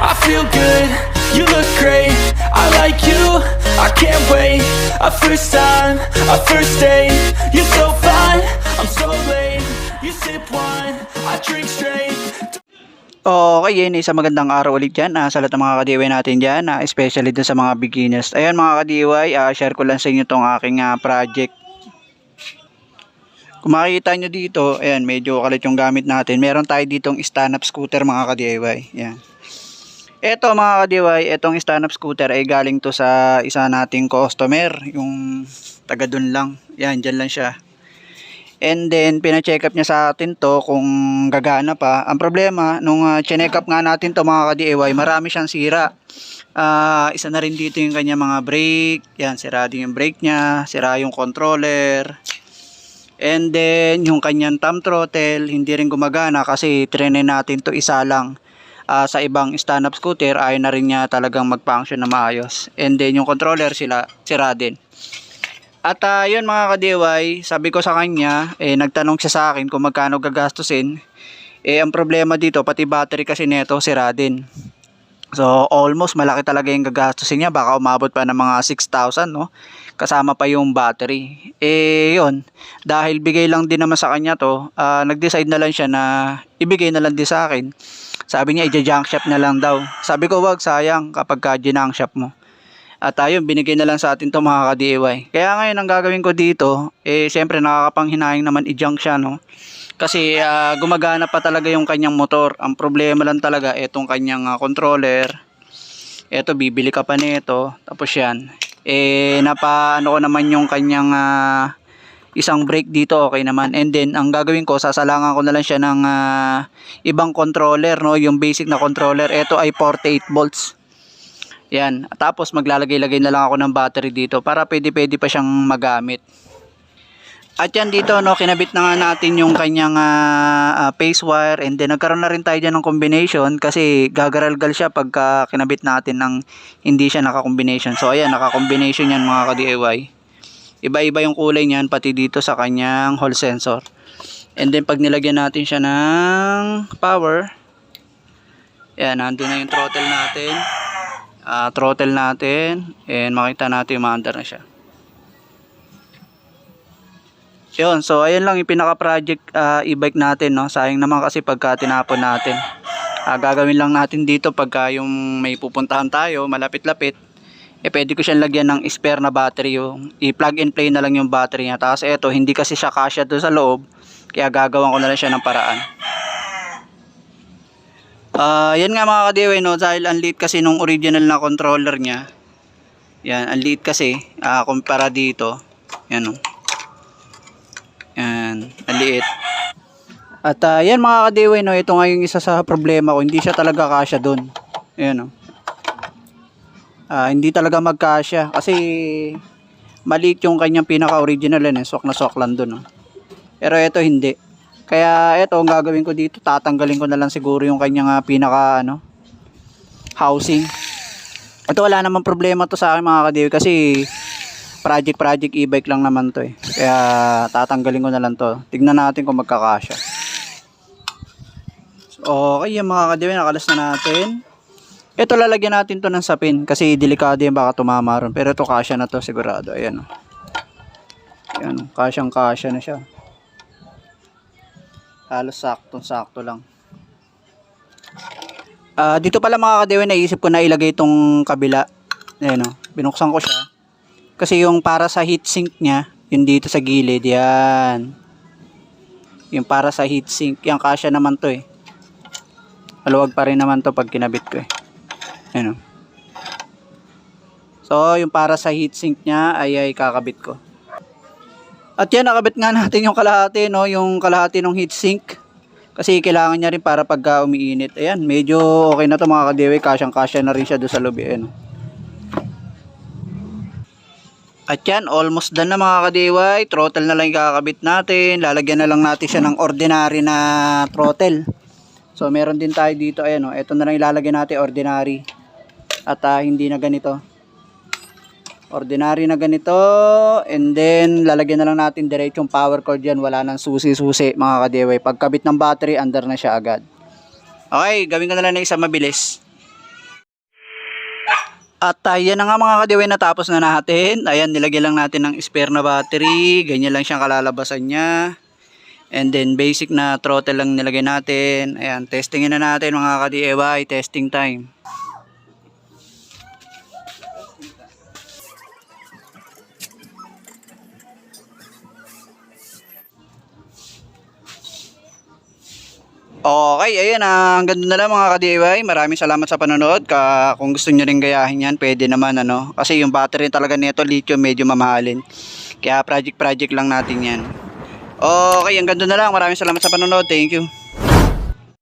I feel good, you look great I like you, I can't wait A first time, a first date You're so fine, I'm so late You sip wine, I drink straight Okay, yun, isang magandang araw ulit dyan ah, sa lahat ng mga kadiway natin dyan, ah, especially dun sa mga beginners. Ayan mga kadiway, ah, share ko lang sa inyo tong aking ah, project. Kung makikita nyo dito, ayan, medyo kalit yung gamit natin. Meron tayo ditong stand-up scooter mga ka-DIY. Ayan. Ito mga ka-DIY, itong stand-up scooter ay galing to sa isa nating customer. Yung taga dun lang. Ayan, dyan lang siya. And then, pina-check up niya sa atin to kung gagana pa. Ang problema, nung uh, check up nga natin to mga ka-DIY, marami siyang sira. Ah, isa na rin dito yung kanya mga brake. Yan, sira din yung brake niya. Sira yung controller. And then, yung kanyang thumb throttle, hindi rin gumagana kasi trene natin to isa lang. Ah, sa ibang stand-up scooter, ayaw na rin niya talagang mag-function na maayos. And then, yung controller sila, sira din. At ah, yun mga ka-DIY, sabi ko sa kanya, eh, nagtanong siya sa akin kung magkano gagastusin. Eh, ang problema dito, pati battery kasi neto, sira din. So, almost malaki talaga yung gagastusin niya. Baka umabot pa ng mga 6,000, no? Kasama pa yung battery. Eh, yun. Dahil bigay lang din naman sa kanya to, ah, nag-decide na lang siya na ibigay na lang din sa akin. Sabi niya, i-junk shop na lang daw. Sabi ko, wag, sayang kapag ka junk shop mo. At ayun, binigay na lang sa atin to mga ka-DIY. Kaya ngayon, ang gagawin ko dito, eh, siyempre nakakapanghinayang naman i-junk siya, no? Kasi ah, gumagana pa talaga yung kanyang motor. Ang problema lang talaga, itong kanyang ah, controller. Ito, bibili ka pa nito. Tapos yan. Eh, napaano ko naman yung kanyang ah, isang brake dito, okay naman. And then, ang gagawin ko, sasalangan ko na lang siya ng ah, ibang controller, no? Yung basic na controller. Ito ay 48 volts. Yan. Tapos maglalagay-lagay na lang ako ng battery dito para pwede-pwede pa siyang magamit. At yan dito, no, kinabit na nga natin yung kanyang ah, ah, phase wire and then nagkaroon na rin tayo dyan ng combination kasi gagaralgal siya pagka kinabit natin ng hindi siya naka-combination. So ayan, naka-combination yan mga ka-DIY. Iba-iba yung kulay niyan pati dito sa kanyang hall sensor. And then pag nilagyan natin siya ng power, yan, nandun na yung throttle natin ah, throttle natin and makita natin umaandar na siya yun so ayun lang yung pinaka project ah, e-bike natin no sayang naman kasi pagka tinapon natin Ah, gagawin lang natin dito pagka yung may pupuntahan tayo malapit-lapit eh pwede ko siyang lagyan ng spare na battery yung i-plug and play na lang yung battery niya tapos eto hindi kasi siya kasya doon sa loob kaya gagawan ko na lang siya ng paraan Ah, yan nga mga kadiway no, dahil ang liit kasi nung original na controller niya. Yan, ang liit kasi ah, kumpara dito. Yan oh. Yan, ang liit. At ah, yan mga kadiway no, ito nga yung isa sa problema ko, hindi siya talaga kasya doon. Yan oh. Ah, hindi talaga magkasya kasi maliit yung kanyang pinaka-original eh, swak na swak lang doon oh. Pero ito hindi. Kaya ito ang gagawin ko dito, tatanggalin ko na lang siguro yung kanyang ah, pinaka ano housing. Ito wala namang problema to sa akin mga kadiwi kasi project project e-bike lang naman to eh. Kaya tatanggalin ko na lang to. Tignan natin kung magkakasya. So, okay yung mga kadiwi, nakalas na natin. Ito lalagyan natin to ng sapin kasi delikado yan baka tumama ron. Pero ito kasya na to sigurado. Ayan o. Ayan o, kasyang kasya na siya halos saktong sakto lang Ah, dito pala mga kadewe naisip ko na ilagay itong kabila ayan o, binuksan ko siya kasi yung para sa heatsink nya yung dito sa gilid yan yung para sa heatsink yung kasya naman to eh maluwag pa rin naman to pag kinabit ko eh ayan o so yung para sa heatsink nya ay ay kakabit ko at yan, nakabit nga natin yung kalahati, no? Yung kalahati ng heatsink. Kasi kailangan niya rin para pagka umiinit. Ayan, medyo okay na to mga kadiwi. Kasyang-kasya na rin siya doon sa lobby. Ayan. At yan, almost done na mga kadiway. Throttle na lang yung kakabit natin. Lalagyan na lang natin siya ng ordinary na throttle. So, meron din tayo dito. Ayan, oh. Ito na lang ilalagay natin, ordinary. At ah, hindi na ganito ordinary na ganito and then lalagyan na lang natin diretsong power cord yan wala nang susi-susi mga kadeway pagkabit ng battery under na siya agad okay gawin ko na lang na isa mabilis At uh, yan na nga mga kadiway natapos na natin. Ayan, nilagyan lang natin ng spare na battery. Ganyan lang siyang kalalabasan niya. And then basic na throttle lang nilagay natin. Ayan, testingin na natin mga ka-DIY. Testing time. Okay, ayan ah, hanggang doon na lang mga ka-DIY. Maraming salamat sa panonood. Ka, kung gusto nyo rin gayahin yan, pwede naman ano. Kasi yung battery talaga nito, lithium, medyo mamahalin. Kaya project-project lang natin yan. Okay, hanggang doon na lang. Maraming salamat sa panonood. Thank you.